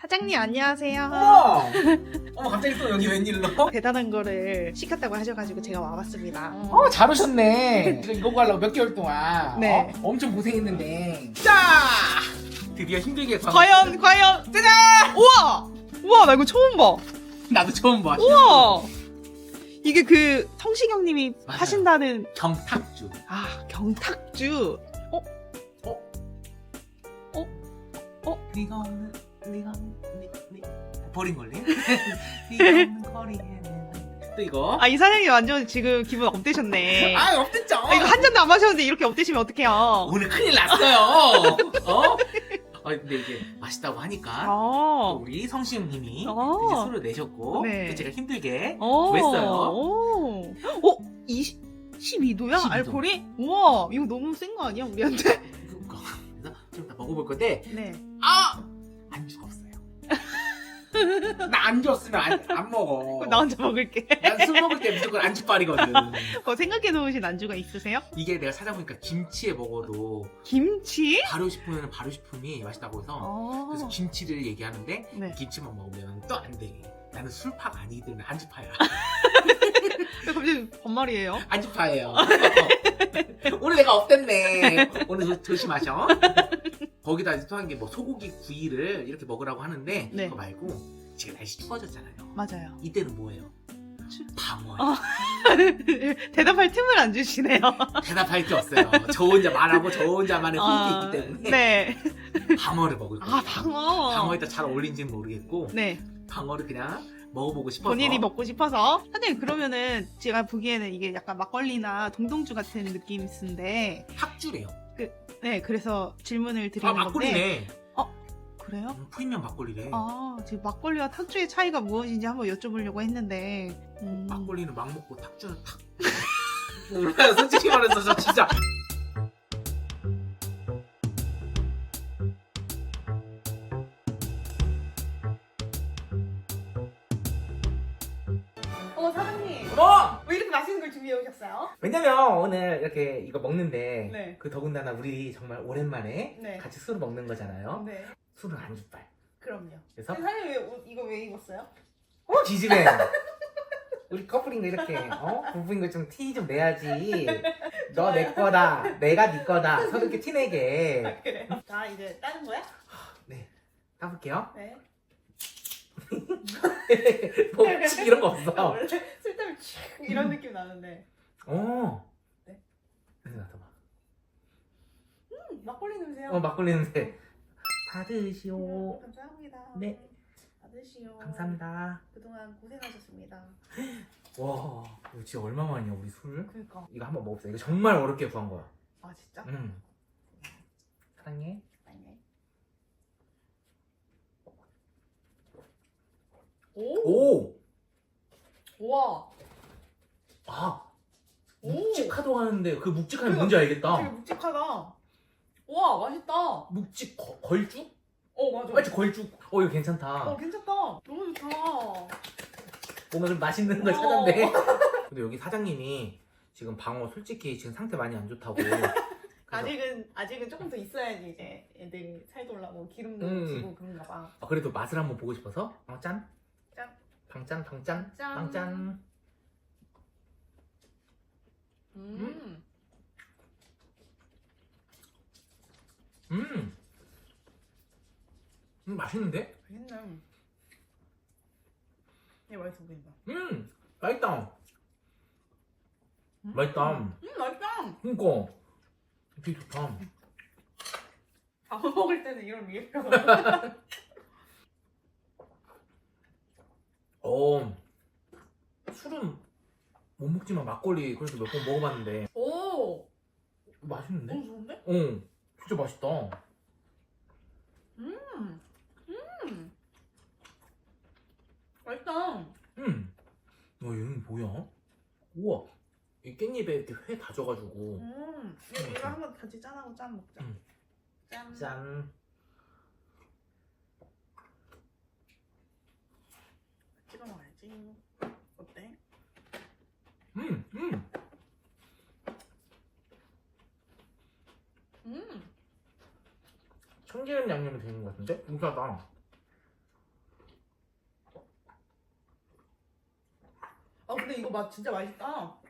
사장님 안녕하세요. 어머! 어머 갑자기 또 여기 웬일로? 대단한 거를 시켰다고 하셔가지고 제가 와봤습니다. 어, 잘 오셨네. 이거 이거 하려고 몇 개월 동안 네. 어? 엄청 고생했는데. 자! 드디어 힘들게 관- 과연 과연 짜잔! 우와 우와 나 이거 처음 봐. 나도 처음 봐. 우와 이게 그 성시경님이 맞아요. 하신다는 경탁주. 아 경탁주. 네가 없는 네가 네, 네. 버린 걸래? 네가 없는 거리에는 또 이거. 아 이 사장님 완전 지금 기분 업되셨네. 아, 없댔죠. 아, 이거 한 잔도 안 마셨는데 이렇게 업되시면 어떡해요? 오늘 큰일 났어요. 어? 어, 근데 이게 맛있다고 하니까 또 어. 우리 성시영님이 어. 이제 술을 내셨고 네. 또 제가 힘들게 어. 구했어요. 오. 어? 20, 12도야? 12도. 알코올이? 우와, 이거 너무 센 거 아니야, 우리한테? 그래서 좀 이따 먹어볼 건데 네. 아 안주가 없어요. 나 안주 없으면 안, 안 먹어. 나 혼자 먹을게. 난 술 먹을 때 무조건 안주빨이거든. 어, 생각해 놓으신 안주가 있으세요? 이게 내가 찾아보니까 김치에 먹어도 김치? 발효식품에는 발효식품이 맛있다고 해서 어. 그래서 김치를 얘기하는데 네. 김치만 먹으면 또 안 돼. 나는 술파가 아니든 안주파야. 왜 갑자기 반말이에요? 안주파예요. 오늘 내가 없댔네. 오늘 조, 조심하셔. 거기다 이제 또 한 게 뭐 소고기 구이를 이렇게 먹으라고 하는데 네. 그거 말고 지금 날씨 추워졌잖아요. 맞아요. 이때는 뭐예요? 추- 방어요. 어. 대답할 틈을 안 주시네요. 대답할 게 없어요. 저 혼자 말하고 저 혼자만의 호흡이 있기 때문에 네. 방어를 먹을 거예요. 아, 방어. 방어에다 잘 어울린지는 모르겠고 네. 방어를 그냥 먹어보고 싶어서 본인이 먹고 싶어서. 사장님, 그러면은 제가 보기에는 이게 약간 막걸리나 동동주 같은 느낌인데, 탁주래요. 네, 그래서 질문을 드리는 아 건데. 막걸리네. 그래요? 음, 프리미엄 막걸리래. 아, 지금 막걸리와 탁주의 차이가 무엇인지 한번 여쭤보려고 했는데. 음, 막걸리는 막 먹고 탁주는 탁. 몰라요 솔직히 말해서 저 진짜 왜냐면 오늘 이렇게 이거 먹는데 네. 그 더군다나 우리 정말 오랜만에 네. 같이 술을 먹는 거잖아요. 네. 술은 안주빨. 그럼요. 그래서 사장님 왜 옷- 이거 왜 입었어요? 어 기집애. 우리 커플인 거 이렇게 어 부부인 거 좀 티 좀 내야지. 너 내 거다. 내가 네 거다. 서로 이렇게 티 내게. 그래. 자, 이제 따는 거야? 네. 따볼게요. 네. 뭐 혹시 이런 거 없어. 원래 술 때문에 칙 이런 느낌 나는데. 어. 네. 냄새 맡아봐. 음, 막걸리 냄새요. 어 막걸리 냄새. 받으시오. 음, 감사합니다. 네. 받으시오. 감사합니다. 그동안 고생하셨습니다. 와, 이거 진짜 얼마 만이야 우리 술? 그니까. 이거 한번 먹어보자. 이거 정말 어렵게 구한 거야. 아, 진짜? 음. 사랑해. 아니네. 오! 오. 우와! 아. 오! 묵직하다고 하는데 그 묵직함이 뭔지 되게 알겠다. 묵직하다. 우와, 맛있다. 묵직 거, 걸쭉? 어, 맞아. 맞지 걸쭉. 어 이거 괜찮다. 어, 괜찮다. 너무 좋다. 뭔가 좀 맛있는 걸 어. 찾았네. 근데 여기 사장님이 지금 방어 솔직히 지금 상태 많이 안 좋다고. 그래서 아직은 아직은 조금 더 있어야지 이제 애들이 살돌라고 기름도 음. 지고 그런가 봐. 아, 그래도 맛을 한번 보고 싶어서 방짠. 짠. 방짠 방짠 짠. 방짠. 음. 음. 음 맛있는데? 맛있네. 얘 맛있어 보인다. 음 맛있다. 음. 맛있다. 음, 맛있다. 그니까 되게 좋다. 밥 먹을 때는 이런 리액션. 어 술은 못 먹지만 막걸리 그래도 몇번 먹어봤는데 오, 맛있는데? 좋은데? 어 진짜 맛있다. 음, 음, 맛있다. 음. 와 얘는 뭐야? 우와 이 깻잎에 이렇게 회 다져가지고 음, 얘- 얘가 한번 같이 짠하고 짠 먹자. 음. 짠. 짠. 참기름 양념이 되는 것 같은데? 괜찮다. 아 근데 이거 맛 진짜 맛있다. 어,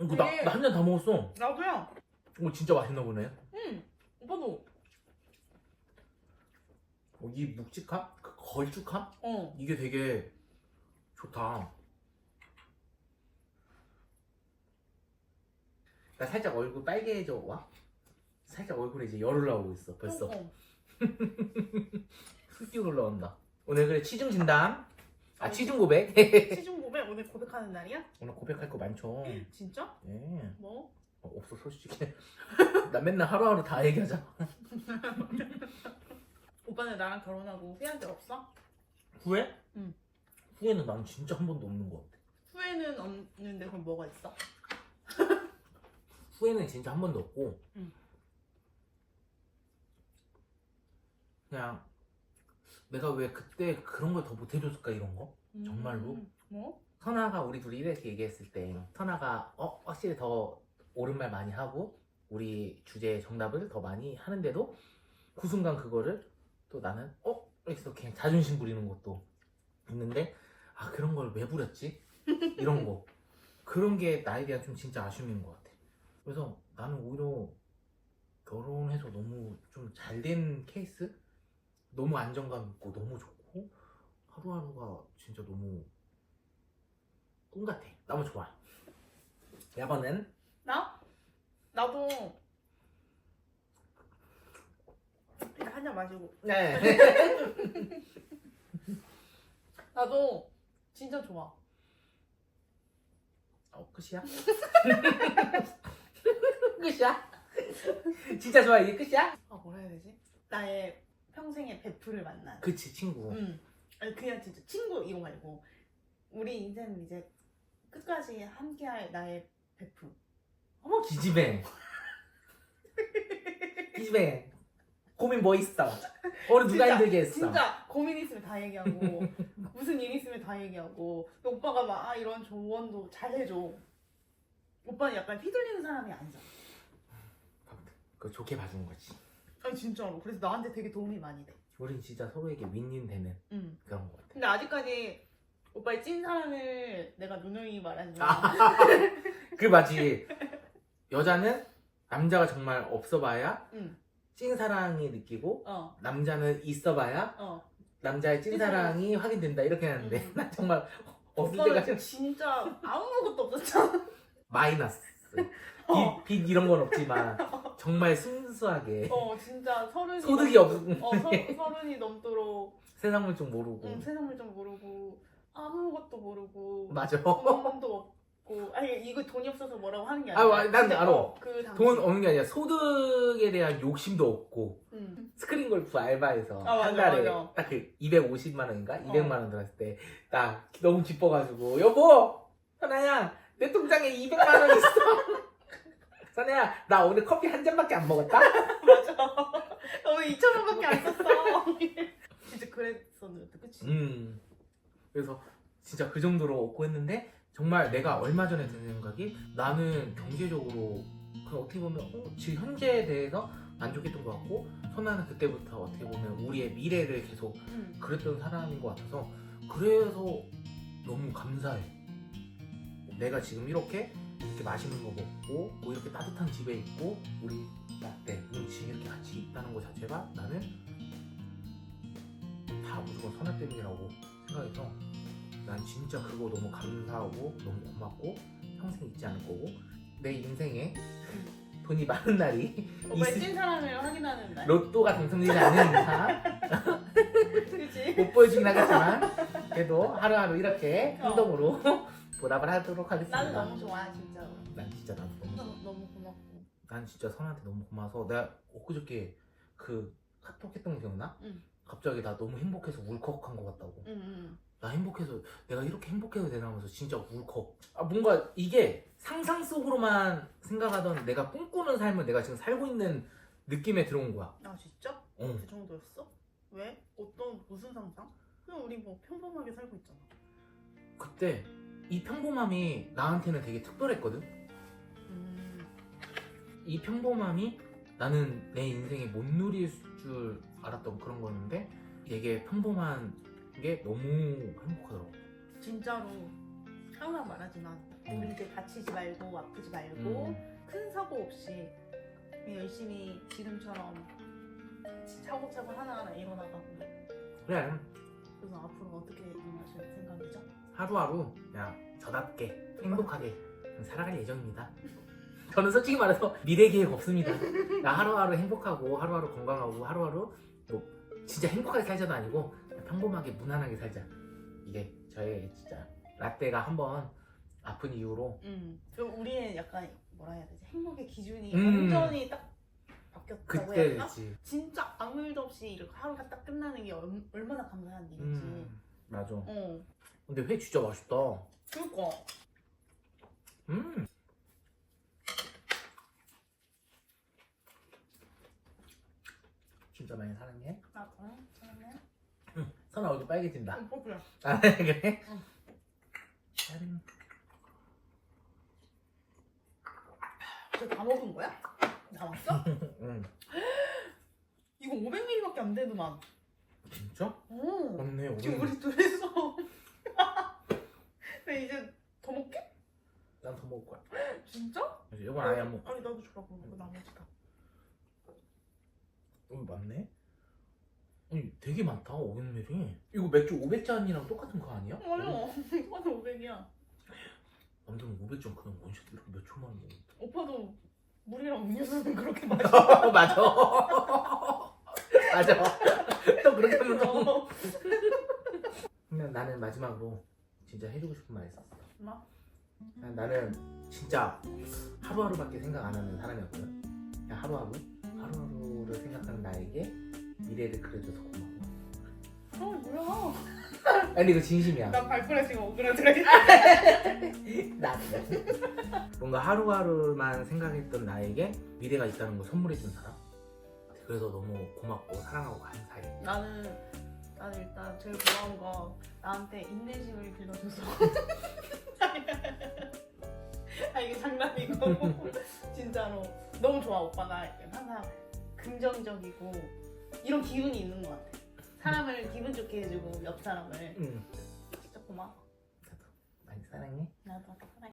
이거 나, 나한 잔 다 먹었어. 나도요 이거 진짜 맛있나 보네. 응. 오빠도. 어, 이 묵직함? 그 걸쭉함? 어. 이게 되게 좋다. 나 살짝 얼굴 빨개져 와? 살짝 얼굴에 이제 열 올라오고 있어. 벌써 어. 쑥쑥 올라온다. 오늘 그래 치중 진담. 아 어. 치중 고백. 시중 고백 오늘 고백하는 날이야? 오늘 고백할 거 많죠. 진짜? 예. 뭐? 어, 없어 솔직히. 나 맨날 하루하루 다 얘기하잖아. 오빠는 나랑 결혼하고 후회한 적 없어? 후회? 응. 후회는 난 진짜 한 번도 없는 것 같아. 후회는 없는데 그럼 뭐가 있어? 후회는 진짜 한 번도 없고 응. 그냥 내가 왜 그때 그런 걸 더 못해줬을까 이런 거? 정말로? 음, 뭐? 선아가 우리 둘이 이렇게 얘기했을 때 선아가 어 확실히 더 옳은 말 많이 하고 우리 주제 정답을 더 많이 하는데도 그 순간 그거를 또 나는 어 이렇게 또 그냥 자존심 부리는 것도 있는데 아 그런 걸 왜 부렸지 이런 거 그런 게 나에 대한 좀 진짜 아쉬움인 것 같아 그래서 나는 오히려 결혼해서 너무 좀 잘 된 케이스 너무 안정감 있고 너무 좋고 하루하루가 진짜 너무 꿈 같아. 너무 좋아. 야번은 나? 나도 일단 한잔 마시고 네. 나도 진짜 좋아 어 끝이야? 끝이야? 진짜 좋아 이게 끝이야? 아 뭐라 해야 되지? 나의 평생의 베프를 만난 그치 친구. 응 아니 그냥 진짜 친구 이거 말고 우리 인생은 이제 끝까지 함께할 나의 베프 어머 기집애. 기집애. 고민 뭐 있어? 오늘 누가 진짜, 힘들게 했어? 진짜 고민 있으면 다 얘기하고 무슨 일 있으면 다 얘기하고 오빠가 막 아, 이런 조언도 잘 해줘 오빠는 약간 휘둘리는 사람이 아니잖아 그거 좋게 봐준 거지. 아니 진짜로 그래서 나한테 되게 도움이 많이 돼 우린 진짜 서로에게 윈윈 되는 응. 그런 거 같아. 근데 아직까지 오빠의 찐 사랑을 내가 누누이 말하지만 아. 그 맞지. 여자는 남자가 정말 없어봐야 응. 찐사랑이 느끼고 어, 남자는 있어봐야 어. 남자의 찐사랑이 확인된다 이렇게 하는데 음. 난 정말 없을 오빠는 때가 지금 진짜 아무것도 없었잖아 마이너스 어. 빚, 빚 이런 건 없지만 정말 순수하게. 어 진짜 서른이 소득이 넘- 없 어 서, 서른이 넘도록 세상 물좀 모르고. 응, 세상 물정 모르고 아무것도 모르고 맞아. 돈도 없고. 아니 이거 돈이 없어서 뭐라고 하는 게 아, 아니라 와, 난 진짜 알아. 어, 그 당시 돈 없는 게 아니라 소득에 대한 욕심도 없고. 응. 스크린 골프 알바에서 아, 맞아, 한 달에 맞아. 어. 딱그 250만 원인가? 200만 원 들었을 때 나 너무 기뻐가지고 여보! 선아야 내 통장에 200만 원 있어 선아야 나 오늘 커피 한 잔밖에 안 먹었다? 맞아. 어 2천 원밖에 안 썼어. 진짜 그랬었는데 그치? 음. 그래서 진짜 그 정도로 얻고 했는데 정말 내가 얼마 전에 든 생각이 나는 경제적으로 그 어떻게 보면 어, 지금 현재에 대해서 만족했던 것 같고 선아는 그때부터 어떻게 보면 우리의 미래를 계속 응. 그랬던 사람인 것 같아서 그래서 너무 감사해. 내가 지금 이렇게 이렇게 맛있는 거 먹고 뭐 이렇게 따뜻한 집에 있고 우리 우리 지금 이렇게 같이 있다는 것 자체가 나는 다 무조건 선아 때문이라고 생각해서 난 진짜 그거 너무 감사하고 너무 고맙고 평생 잊지 않을 거고 내 인생에 돈이 많은 날이 오빠의 있을- 찐사랑을 확인하는 날. 로또가 당첨되지 않는 이상 그치? 못 보여주긴 하겠지만 그래도 하루하루 이렇게 어. 행동으로 보답을 하도록 하겠습니다. 나는 너무 좋아 진짜로 난 진짜 나도 너무 좋아. 너무, 너무 고맙고 난 진짜 선한테 너무 고마워서 내가 엊그저께 그 카톡 했던 거 기억나? 응. 갑자기 나 너무 행복해서 울컥한 것 같다고. 응 응 나 행복해서 내가 이렇게 행복해도 되나 하면서 진짜 울컥. 아 뭔가 이게 상상 속으로만 생각하던 내가 꿈꾸는 삶을 내가 지금 살고 있는 느낌에 들어온 거야. 아 진짜? 어. 그 정도였어? 왜? 어떤 무슨 상상? 그냥 우리 뭐 평범하게 살고 있잖아 그때 이 평범함이 나한테는 되게 특별했거든. 음. 이 평범함이 나는 내 인생에 못 누릴 줄 알았던 그런 거였는데 되게 평범한 게 너무 행복하더라고. 진짜로 항상 말하지만 음. 우리 이제 다치지 말고 아프지 말고 음. 큰 사고 없이 열심히 지금처럼 차곡차곡 하나하나 일어나가고 그래 그래서 앞으로 어떻게 임하실 생각이죠? 하루하루 그냥 저답게 행복하게 살아갈 예정입니다. 저는 솔직히 말해서 미래 계획 없습니다. 나 하루하루 행복하고 하루하루 건강하고 하루하루 뭐 진짜 행복하게 살자도 아니고 평범하게 무난하게 살자. 이게 저의 진짜 라떼가 한번 아픈 이후로 음. 그럼 우리는 약간 뭐라 해야 되지? 행복의 기준이 음. 완전히 딱 바뀌었다고 해야 그때 되나? 됐지. 진짜 아무 일도 없이 이렇게 하루가 딱 끝나는 게 얼, 얼마나 감사한 일이지. 음 맞아. 어. 근데 회 진짜 맛있다. 그니까. 음. 진짜 많이 사랑해. 아, 어? 잘하네. 선아 얼굴 빨개진다. 어, 뽀뽀야. 아 그래? 응. 짠. 저다 먹은 거야? 남았어? 응. 이거 500ml밖에 안 되더만. 진짜? 오. 맞네. 지금 우리 둘이서. 근데 이제 더 먹게? 난 더 먹을 거야. 진짜? 이건 아예 안 먹. 아니 나도 주라고 그 나머지 다. 어 맞네. 아니 되게 많다 500ml. 이거 맥주 500잔이랑 똑같은 거 아니야? 이거는 500이야. 남들은 500잔 그냥 원샷 이렇게 몇 초만 먹는데. 오빠도 물이랑 음료수는 그렇게 마셔. 맞아. 맞아. 또 그렇게 하면 또. 어. 그냥 나는 마지막으로 진짜 해주고 싶은 말 있었어. 뭐? 그냥 나는 진짜 하루하루밖에 생각 안 하는 사람이었거든. 그냥 하루하루, 하루하루를 생각하는 나에게 미래를 그려줘서 고마워. 어 뭐야? 아니 이거 진심이야. 나 발걸에 지금 오그라들어. 나도. 뭔가 하루하루만 생각했던 나에게 미래가 있다는 걸 선물해준 사람. 그래서 너무 고맙고 사랑하고 감사해. 나는 나는 일단 제일 고마운 거 나한테 인내심을 길러줘서. 아 이게 장난이고 진짜로 너무 좋아 오빠 나 항상 긍정적이고 이런 기운이 있는 것 같아. 사람을 기분 좋게 해주고 옆 사람을 응. 진짜 고마워. 많이 사랑해. 나도 사랑해.